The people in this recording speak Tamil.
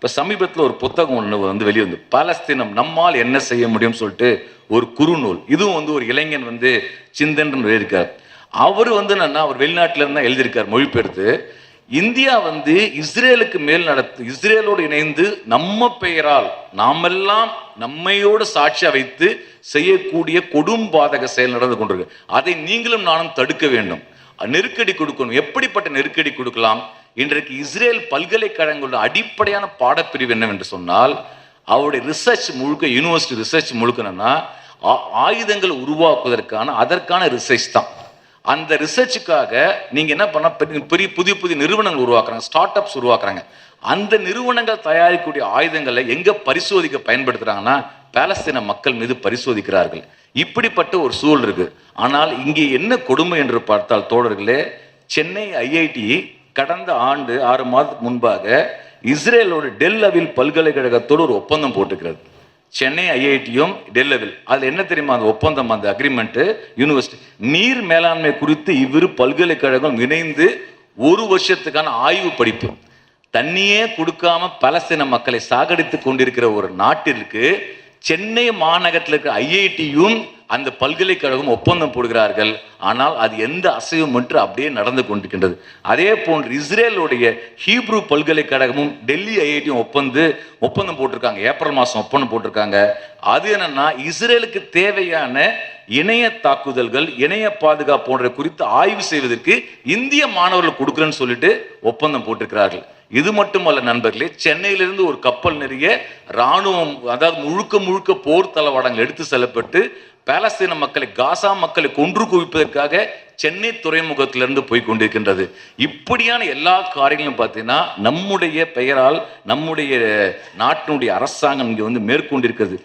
இப்போ சமீபத்தில் ஒரு புத்தகம் ஒன்று வந்து வெளியே வந்து பாலஸ்தீனம் நம்மால் என்ன செய்ய முடியும்னு சொல்லிட்டு ஒரு குறுநூல் இதுவும் வந்து ஒரு இளைஞன் வந்து சிந்தன் எழுதியிருக்கார். அவர் வந்து என்னன்னா அவர் வெளிநாட்டில இருந்தால் எழுதியிருக்கார் மொழிபெயர்த்து. இந்தியா வந்து இஸ்ரேலுக்கு மேல் நடத்து இஸ்ரேலோடு இணைந்து நம்ம பெயரால் நாமெல்லாம் நம்மையோடு சாட்சியாக வைத்து செய்யக்கூடிய கொடும் பாதக செயல் நடந்து கொண்டிருக்கு. அதை நீங்களும் நானும் தடுக்க வேண்டும். நெருக்கடி கொடுக்கணும். எப்படிப்பட்ட நெருக்கடி கொடுக்கலாம்? இன்றைக்கு இஸ்ரேல் பல்கலைக்கழகங்களோட அடிப்படையான பாடப்பிரிவு என்னவென்று சொன்னால் அவருடைய ரிசர்ச் முழுக்க யூனிவர்சிட்டி ரிசர்ச் முழுக்கணும்னா ஆயுதங்கள் உருவாக்குவதற்கான அதற்கான ரிசர்ச் தான். அந்த ரிசர்ச்சுக்காக நீங்கள் என்ன பண்ண பெரிய பெரிய புதிய புதிய நிறுவனங்கள் உருவாக்குறாங்க ஸ்டார்ட் அப்ஸ் உருவாக்குறாங்க. அந்த நிறுவனங்கள் தயாரிக்கக்கூடிய ஆயுதங்களை எங்கே பரிசோதிக்க பயன்படுத்துகிறாங்கன்னா பாலஸ்தீன மக்கள் மீது பரிசோதிக்கிறார்கள். இப்படிப்பட்ட ஒரு சூழல் இருக்குது ஆனால் இங்கே என்ன கொடுமை என்று பார்த்தால் தோழர்களே சென்னை ஐஐடி கடந்த ஆண்டு ஆறு மாதத்துக்கு முன்பாக இஸ்ரேலோட டெல் அவில் பல்கலைக்கழகத்தோடு ஒரு ஒப்பந்தம் போட்டுக்கிறது சென்னை ஐஐடியும் டெல்லவில் அதில் என்ன தெரியுமா? அந்த ஒப்பந்தம் அந்த அக்ரிமெண்ட்டு யூனிவர்சிட்டி நீர் மேலாண்மை குறித்து இவ்விரு பல்கலைக்கழகம் இணைந்து ஒரு வருஷத்துக்கான ஆய்வு படிப்பு. தண்ணியே கொடுக்காம பலஸ்தீன மக்களை சாகடித்து கொண்டிருக்கிற ஒரு நாட்டிற்கு சென்னை மாநகரத்தில் இருக்கிற ஐஐடியும் அந்த பல்கலைக்கழகம் ஒப்பந்தம் போடுகிறார்கள். ஆனால் அது எந்த அசைவும் என்று அப்படியே நடந்து கொண்டிருக்கின்றது. அதே போன்று இஸ்ரேலுடைய ஹீப்ரு பல்கலைக்கழகமும் டெல்லி ஐஐடியும் ஒப்பந்து ஒப்பந்தம் போட்டிருக்காங்க. ஏப்ரல் மாதம் ஒப்பந்தம் போட்டிருக்காங்க. அது என்னன்னா இஸ்ரேலுக்கு தேவையான இணைய தாக்குதல்கள் இணைய பாதுகாப்பு போன்ற குறித்து ஆய்வு செய்வதற்கு இந்திய மாணவர்கள் கொடுக்குறேன்னு சொல்லிட்டு ஒப்பந்தம் போட்டிருக்கிறார்கள். இது மட்டுமல்ல நண்பர்களே சென்னையிலிருந்து ஒரு கப்பல் நிறைய ராணுவம் அதாவது முழுக்க முழுக்க போர் தளவாடங்கள் எடுத்து செல்லப்பட்டு பாலஸ்தீன மக்களை காசா மக்களை கொன்று குவிப்பதற்காக சென்னை துறைமுகத்திலிருந்து போய் கொண்டிருக்கின்றது. இப்படியான எல்லா காரியங்களும் பார்த்தீங்கன்னா நம்முடைய பெயரால் நம்முடைய நாட்டினுடைய அரசாங்கம் இங்கே வந்து மேற்கொண்டிருக்கிறது.